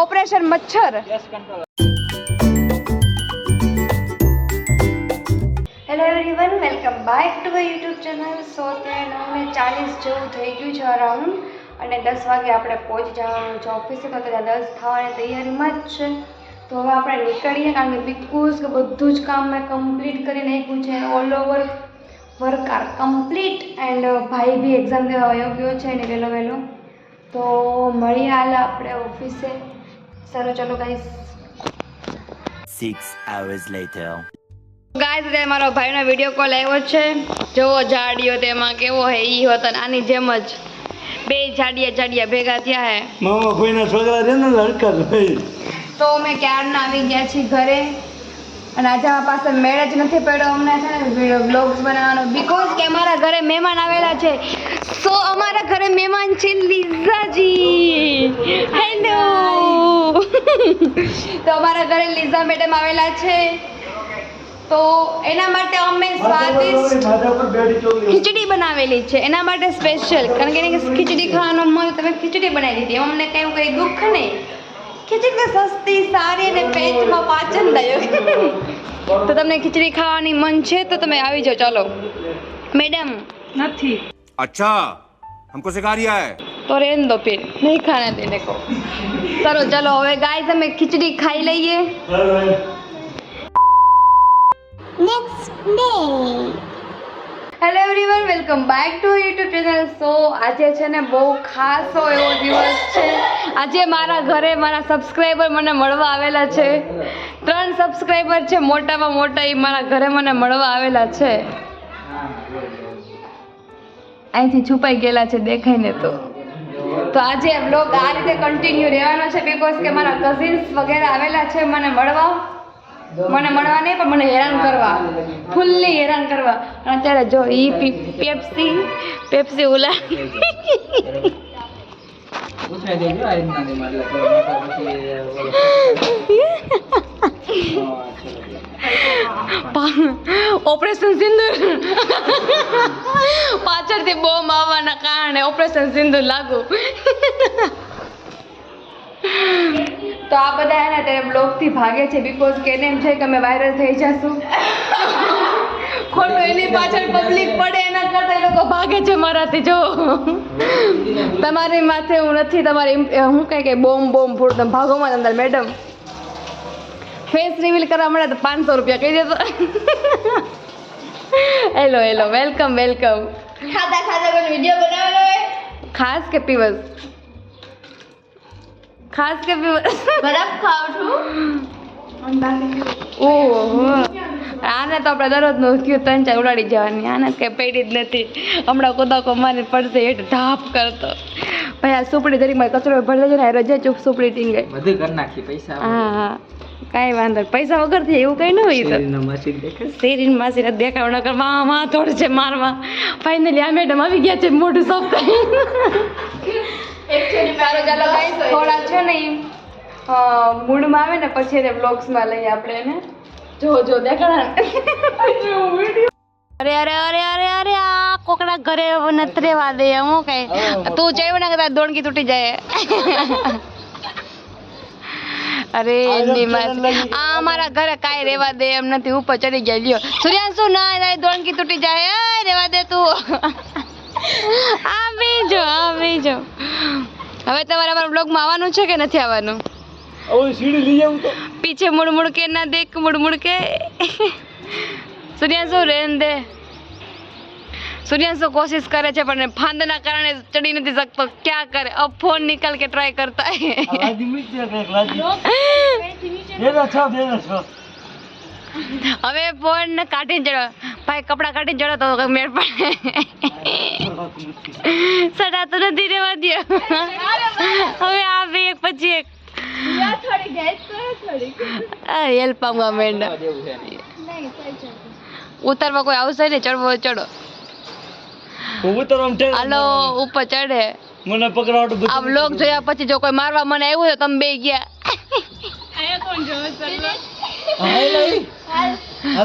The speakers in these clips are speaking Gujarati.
ઓપરેશન મચ્છર. Hello everyone welcome back to my YouTube channel so અત્યારે નવને ચાલીસ જેવું થઈ ગયું છે અરાઉન્ડ અને દસ વાગે આપણે પહોંચી જવાનું છે ઓફિસે તો ત્યાં દસ થવાની તૈયારીમાં જ છે. તો હવે આપણે નીકળીએ, કારણ કે બિકોઝ કે બધું જ કામ મેં કમ્પ્લીટ કરી નાખ્યું છે all over work are complete and ભાઈ બી એક્ઝામ દેવા વયો ગયો છે ને વહેલો વહેલો. તો મળીએ હાલ આપણે ઓફિસે. સારું ચલો guys six hours later. Guys તે મારો ભાઈનો વીડિયો કોલ આવ્યો છે. જોવો જાડિયો તેમાં કેવો હે ઈ હોતો ને આની જેમ જ. બે જાડિયા જાડિયા ભેગા થયા હે. મામા ભાઈના છોકરા છે ને લડકા ભાઈ. તો અમે ક્યારના આવી ગયા છીએ ઘરે. અને આજે અમારા પાસે મેળ જ નથી પડ્યો. અમને છે ને બ્લોગ્સ બનાવવાનો. બીકોઝ કે અમારા ઘરે મહેમાન આવેલા છે. સો અમારા ઘરે મહેમાન છે લીઝાજી. હેલો તો અમારા ઘરે લીઝા મેડમ આવેલા છે. તો એના માટે અમે સ્વાદિષ્ટ ખીચડી બનાવેલી છે. એના માટે સ્પેશિયલ કારણ કે એને ખીચડી ખાવાનું મન તમે ખીચડી બનાવી દીધી. અમને કંઈ કંઈ દુઃખ નહીં. ખીચડી સસ્તી સારી અને પેટમાં પાચનદાયક તો તમને ખીચડી ખાવાની મન છે તો તમે આવી જાઓ. ચાલો. મેડમ. નથી. अच्छा हमको सिखा रिया है તો રેન દો ફિર નહીં ખાને દેને કો ચલો ચલો હવે ગાય તમે ખીચડી ખાઈ લઈએ hello everyone welcome back to YouTube channel so આજે છે ને બહુ ખાસો એવો દિવસ છે આજે મારા ઘરે મારા સબસ્ક્રાઈબર મને મળવા આવેલા છે ત્રણ સબસ્ક્રાઈબર છે મોટામાં મોટા એ મારા ઘરે મને મળવા આવેલા છે અહીંથી છુપાઈ ગયેલા છે દેખાઈને તો. તો આજે બ્લોગ આ રીતે કન્ટિન્યુ રહેવાનો છે બીકોઝ કે મારા કઝિન્સ વગેરે આવેલા છે મને મળવા. મને મળવા નહીં પણ મને હેરાન કરવા. ફૂલ્લી હેરાન કરવા. અને અત્યારે જો ઈ પેપ્સી પેપ્સી ઉલા ઓપરેશન સિંદુર. પાછળથી બોમ્બ આવવાના કારણે ઓપરેશન સિંદુર લાગુ. તો આ બધા એના ત્યારે બ્લોગથી ભાગે છે બીકોઝ કે એમ છે કે અમે વાયરલ થઈ જશું. ખોટું એની પાછળ પબ્લિક પડે એના કરતાં એ લોકો ભાગે છે મારાથી, જો. તમારી માથે હું નથી, તમારી હું કઈ કઈ બોમ્બ બોમ્બ ફૂડ, તમે ભાગોમાં અંદર મેડમ ફેસ રિવીલ કરવા મળે તો પાંચસો રૂપિયા કહી દેતો હેલો હેલો વેલકમ વેલકમ ખાતા ખાતા કોઈ વીડિયો બનાવેલો હોય? ખાસ કે પીવસ? ખાસ કે પીવસ? બરફ ખાવ છું. ઓહો. આને તો આપણે દરરોજનું થયું ત્રણ ચાર ઉડાડી જવાની. આને કઈ પેડી જ નથી. હમણાં કોદાકો મારી પડશે હેઠ ધાપ કરતો. ભાઈ આ સુપડી મારે કચરો ભરી લેજો ને રજા ચૂપ સુપડી ટીંગે બધું કરી નાખી પૈસા હા હા. કાંઈ વાંધો. પૈસા વગરથી એવું કઈ ન હોય તો. શેરીનો માસીને દેખાવ નકર કરવા માં થોડ છે મારવા. ફાઇનલી આ મેડમ આવી ગયા છે મોઢું સોફ કરી થોડા છે ને મૂડમાં આવે ને પછી એને બ્લોગ્સમાં લઈએ આપણે એને. જો જો દેખાડા. અરે અરે અરે અરે અરે આ કોકડા ઘરે નતરેવા દે હું કઈ. તું જઈ ને કદાચ દોણકી તૂટી જાય. અરે એમની આ અમારા ઘરે કાઈ રેવા દે એમ નથી ઉપર ચડી ગયા લ્યો. સૂર્યાંશુ ના ના દોણકી તૂટી જાય. રેવા દે તું. આવી જો આવી જો હવે તમારે અમારા બ્લોગમાં આવવાનું છે કે નથી આવવાનું? પીછે મુડ મુડ કે ના દેખ મુડ મુડ કે સૂર્યાંશુ રેન દે? સૂર્યાંશો કોશિશ કરે છે પણ ફાંદના કારણે ચડી નથી શકતો. ક્યાં કરે? અબ ફોન નિકાલ કે ટ્રાય કરતા. હવે ફોન કાઢીને ચડો. ભાઈ કપડા કાઢીને ચડો તો મેળ સડા તો નથી રેવા દે હવે આ બે એક પછી એક. હેલ્પ માંગવા મેંડા. કોઈ આવશે ને ચડવો ચડો. ઉતરવા ઠેર હાલો ઉપર ચડે. મને પકડાવટ બધું આ વ્લોગ જોયા પછી જો કોઈ મારવા મને આવ્યું તો તમે બે ગયા.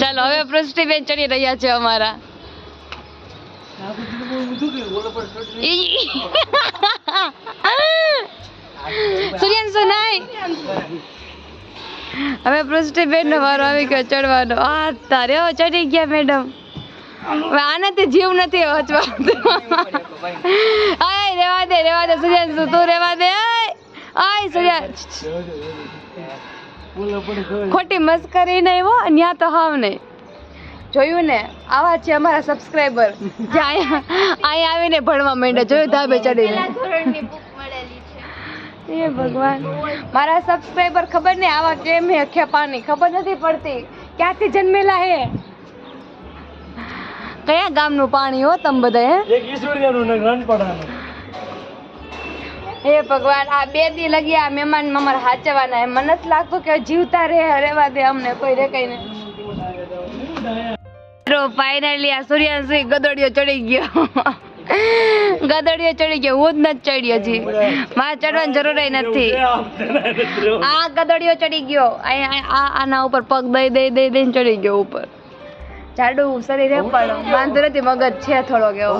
ચાલો હવે પૃષ્ટિબેન ચડી રહ્યા છે અમારા. સૂર્યાંશુ નાય. હવે પૃષ્ટિબેન નો વારો આવી ગયો ચડવાનો. આ તારે હો ચડી ગયા મેડમ હવે તે જીવ નથી હચવા આય રેવા દે રેવા દે સૂર્યાંશુ તું રેવા દે આય ખબર ખોટી મસ્કરી નહીં હો ન્યા તો હાવ નહીં. જોયું ને? આવા છે અમારા સબસ્ક્રાઈબર જે અહીંયા અહીંયા આવીને ભણવા માંડ્યા જોયું ધાબે ચડીને. એ ભગવાન. મારા સબસ્ક્રાઈબર ખબર નહીં આવા કેમ હે ખેપાની ખબર નથી પડતી. ક્યાંથી જન્મેલા હે? કયા ગામનું પાણી હો તમે બધા હે? એક ઈશ્વરિયાનું રણપડાનું. હે ભગવાન આ બે દી લગી આ મહેમાન અમારે હાચવાના એમ મને લાગતું કે જીવતા રહે રેવા દે અમને કોઈ રે કઈ ને. ફાઇનલી આ સૂર્યાંશી ગદડિયો ચડી ગયો. ગદડિયો ચડી ગયો હું જ નથી ચડ્યો જી મારે ચડવાની જરૂર નથી. આ ગદડિયો ચડી ગયો આ- આના ઉપર પગ દઈ દઈ દઈ દઈને ચડી ગયો ઉપર. જાડું શરીર હે પણ વાંધો નથી મગજ છે થોડો એવો.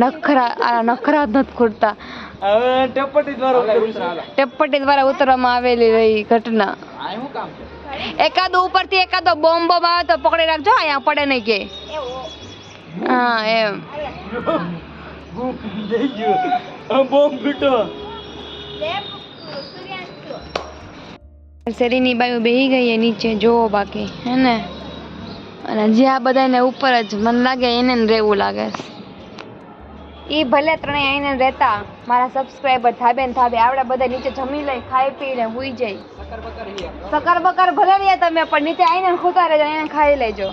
નખરા આ નખરા જ નથી ખૂટતા. ટપટી દ્વારા ઉતરવામાં આવેલી રહી ઘટના. આ શું કામ એકાદો ઉપરથી એકાદો બોમ્બ બોમ્બ આવે તો પકડી રાખજો અહીંયા પડે નહીં કે. હા એમ. Bomb feto. શેરીની બાયુ બેહી ગઈ એ નીચે જોવો બાકી હે ને? અને જે આ બધાને ઉપર જ મને લાગે એને રહેવું લાગે. એ ભલે ત્રણેય આઈને રહેતા મારા સબસ્ક્રાઈબર થાબે ને થાબે આપણે બધા નીચે જમી લઈ ખાઈ પીને હુઈ જાય. સકર બકર હી સકર બકર ભલે રહીએ તમે પણ નીચે આઈને ખૂતા રહેજો એને ખાઈ લેજો.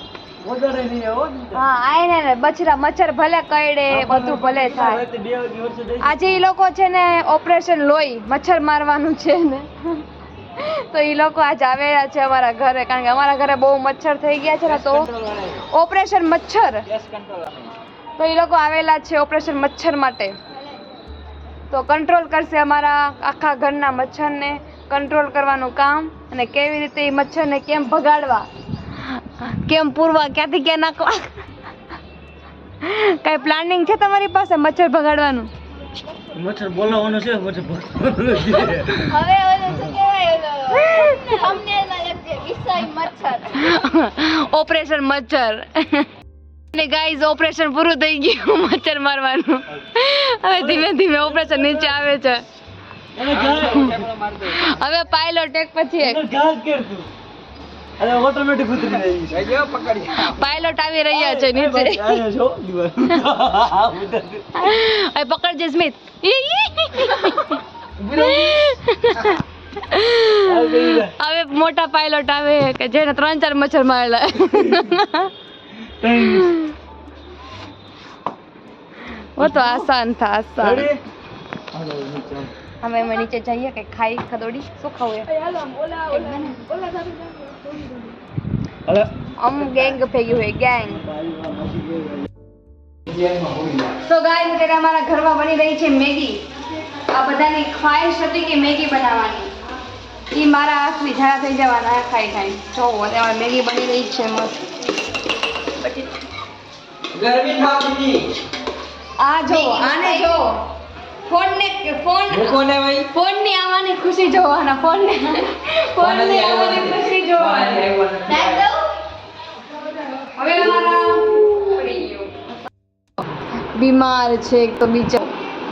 બછરા મચ્છર ભલે કરડે બધું ભલે થાય. આજે એ લોકો છે ને ઓપરેશન લોહી મચ્છર મારવાનું છે ને. તો એ લોકો આજ આવેલા છે અમારા ઘરે કારણ કે અમારા ઘરે બહુ મચ્છર થઈ ગયા છે ને તો ઓપરેશન મચ્છર. તો એ લોકો આવેલા છે ઓપરેશન મચ્છર માટે. તો કંટ્રોલ કરશે અમારા આખા ઘરના મચ્છરને કંટ્રોલ કરવાનું કામ અને કેવી રીતે એ મચ્છરને કેમ ભગાડવા કેમ પૂરવા ક્યાંથી ક્યાં નાખવા. કઈ પ્લાનિંગ છે તમારી પાસે મચ્છર ભગાડવાનું? મચ્છર બોલાવવાનો છે મચ્છર બોલાવવાનો છે. હવે ઓલું શું કહેવાય લખજે, વિષય મચ્છર. ઓપરેશન મચ્છર. અને ગાઈઝ ઓપરેશન પૂરું થઈ ગયું મચ્છર મારવાનું. હવે ધીમે ધીમે ઓપરેશન નીચે આવે છે. હવે પાયલો ટેક પછી એક. અરે ઓટોમેટિક ઉતરી રહી છે જો પકડી પાયલોટ આવી રહ્યા છે નીચે જો દીવાલ અરે પકડજે સ્મિત હવે મોટા પાયલોટ આવે કે જેને ત્રણ ચાર મચ્છર મારેલા ઓ તો આસાન થા આસાન અમે એમાં નીચે જઈએ કે ખાઈ ખદોડી શું ખાવું ઓલા ઓલા ઓલા હાલો અમ ગેંગ ભેગી હોય ગેંગ તો ગાય અત્યારે અમારા ઘરમાં બની રહી છે મેગી. આ બધાની ખ્વાહિશ હતી કે મેગી બનાવવાની. એ મારા હાથની ઝાડા થઈ જવાના ખાઈ ખાઈ. જો અત્યારે મેગી બની રહી છે મસ્ત. ગરમી આ જો આને જો. ફોન ને ફોન કોને ભાઈ? ફોનની આવવાની ખુશી જોવાના ફોન ને ફોનની આવવાની? ખુશી જોવાની. હવે અમારા બીમાર છે એક તો બીજો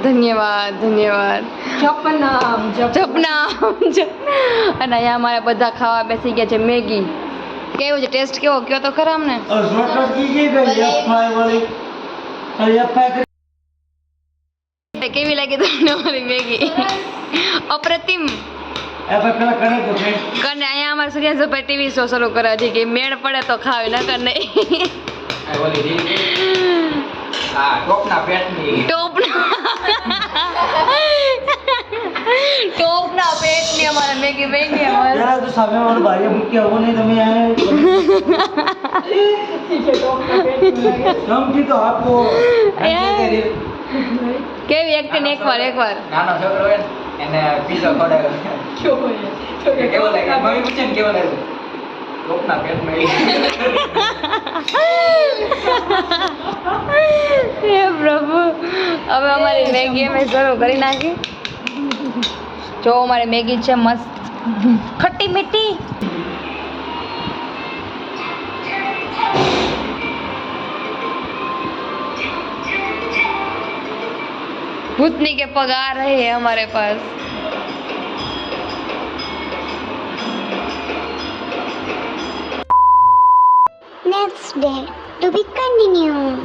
ધન્યવાદ ધન્યવાદ. જપનામ જપનામ અને અહીંયા અમારે બધા ખાવા બેસી ગયા છે. મેગી. કેવું છે? ટેસ્ટ કેવો? કયો તો ખરા અમને? કેવી લાગી તમને અમારી મેગી? અપ્રતિમ. કને અહીંયા અમારે સૂર્યાસભાઈ ટીવી શો શરૂ કરે છે કે મેળ પડે તો ખાવી ન કર નહીં ટોપના ટોપના. પેટની મેગી કેવી એક્ટિંગ એકવાર એકવાર? નાનો છોકરો હોય એને પીઝા ખવડાવ્યો કેવો લાગે? મમ્મી પૂછે ને કેવો લાગે? ટોપના પેટમાં હે પ્રભુ હવે અમારી મેગી અમે શરૂ કરી નાખી. જો અમારી મેગી છે મસ્ત. ખટ્ટી મીઠી. भूतनी के पगार रहे हैं हमारे पास Next day to be continued.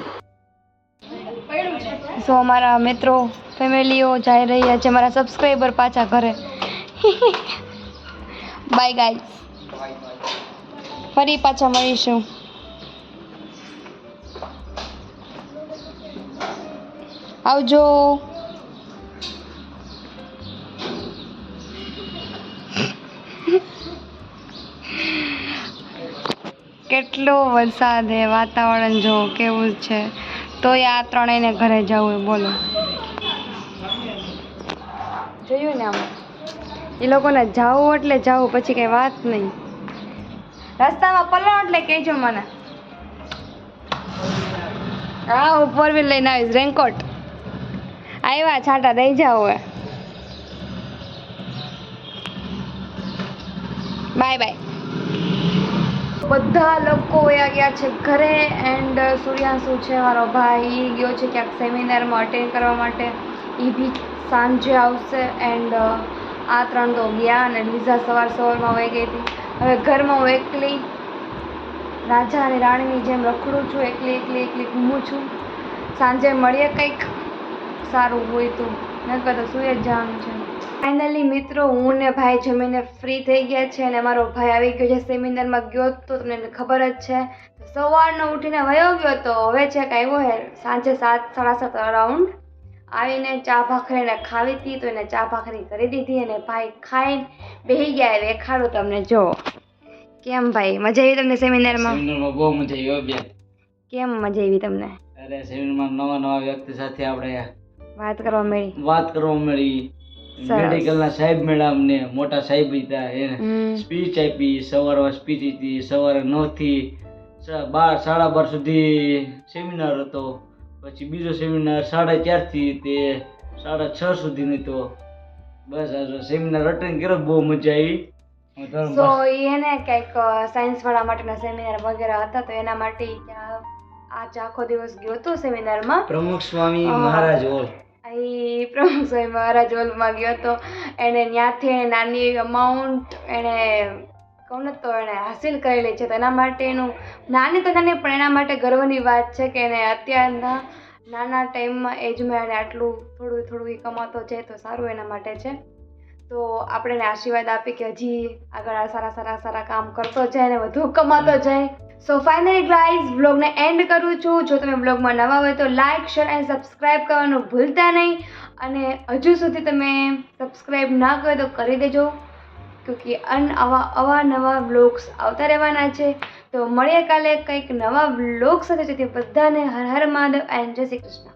સો અમારા મિત્રો ફેમિલીઓ જઈ રહ્યા છે મારા સબસ્ક્રાઈબર પાછા ઘરે બાય ગાઈસ ફરી પાછા મળીશું આવજો કેટલો વરસાદ હે, વાતાવરણ જો કેવું છે? તોય આ ત્રણેયને ઘરે જવું બોલો. જોયું ને આમ? એ લોકોને જાવું એટલે જાવું, પછી કઈ વાત નહીં. રસ્તામાં પલળો એટલે કહેજો મને. હા, હું ફોર વ્હીલ લઈને આવીશ, રેનકોટ. આવ્યા છાંટા દઈ જાઓ બાય બાય બધા લોકો વયા ગયા છે ઘરે એન્ડ સૂર્યાંશુ છે, મારો ભાઈ એ ગયો છે ક્યાંક સેમિનારમાં અટેન્ડ કરવા માટે. એ બી સાંજે આવશે એન્ડ આ ત્રણ તો ગયા અને લીઝા સવાર સવારમાં વહી ગઈ હતી. હવે ઘરમાં હું એકલી, રાજા અને રાણીની જેમ રખડું છું, એકલી એકલી એકલી ઘૂમું છું. સાંજે મળીએ કંઈક, સારું હોય તો. નકર તો જ જવાનું છે. ફાઇનલી મિત્રો હું ને ભાઈ જમીને ફ્રી થઈ ગયા છે અને મારો ભાઈ આવી ગયો છે સેમિનારમાં ગયો તો તમને ખબર જ છે. સવારનો ઉઠીને વયો ગયો તો હવે છે કે આવ્યો હે સાંજે સાત સાડા સાત અરાઉન્ડ આવીને ચા ભાખરીને ખાવી હતી તો એને ચા ભાખરી કરી દીધી અને ભાઈ ખાઈને બેહી ગયા. દેખાડું તમને જો. કેમ ભાઈ? મજા આવી તમને સેમિનારમાં સેમિનારમાં બહુ મજા આવી બેન કેમ મજા આવી તમને? અરે સેમિનારમાં નવા નવા વ્યક્તિ સાથે આપણે વાત કરવા મળી. વાત કરવા મળી. મેડિકલના સાહેબ મેળા અમને મોટા સાહેબ હતા એને સ્પીચ આપી સવારમાં સ્પીચ હતી સવારે નવથી બાર સાડા બાર સુધી સેમિનાર હતો. પછી બીજો સેમિનાર સાડા ચારથી તે સાડા છ સુધીનો હતો બસ આ સેમિનાર અટેન્ડ કર્યો બહુ મજા આવી તો સો એને કંઈક સાયન્સ વાળા માટેના સેમિનાર વગેરે હતા તો એના માટે આજ આખો દિવસ ગયો હતો સેમિનારમાં પ્રમુખ સ્વામી મહારાજ હોલ એ પ્રમુખ સ્વામી મહારાજ હોલમાં ગયો હતો. એને ત્યાંથી એને નાની અમાઉન્ટ એણે કહું તો એણે હાસિલ કરેલી છે. તો એના માટેનું, નાની તો નાની, પણ એના માટે ગર્વની વાત છે કે એને અત્યારના નાના ટાઈમમાં એજમાં એને આટલું થોડું થોડું એ કમાતો છે, તો સારું એના માટે છે. તો આપણે એને આશીર્વાદ આપી કે હજી આગળ આ સારા સારા સારા કામ કરતો જાય અને વધુ કમાતો જાય. સો ફાઇનલી ગાઈઝ બ્લોગને એન્ડ કરું છું. જો તમે બ્લોગમાં નવા હોય તો લાઇક શેર અને સબસ્ક્રાઈબ કરવાનું ભૂલતા નહીં. અને હજુ સુધી તમે સબસ્ક્રાઈબ ના કર્યો તો કરી દેજો કે અન આવા અવાનવા બ્લોગ્સ આવતા રહેવાના છે. તો મળીએ કાલે કંઈક નવા બ્લોગ સાથે. જેથી બધાને હર હર મહાદેવ એન્ડ જય શ્રી કૃષ્ણ.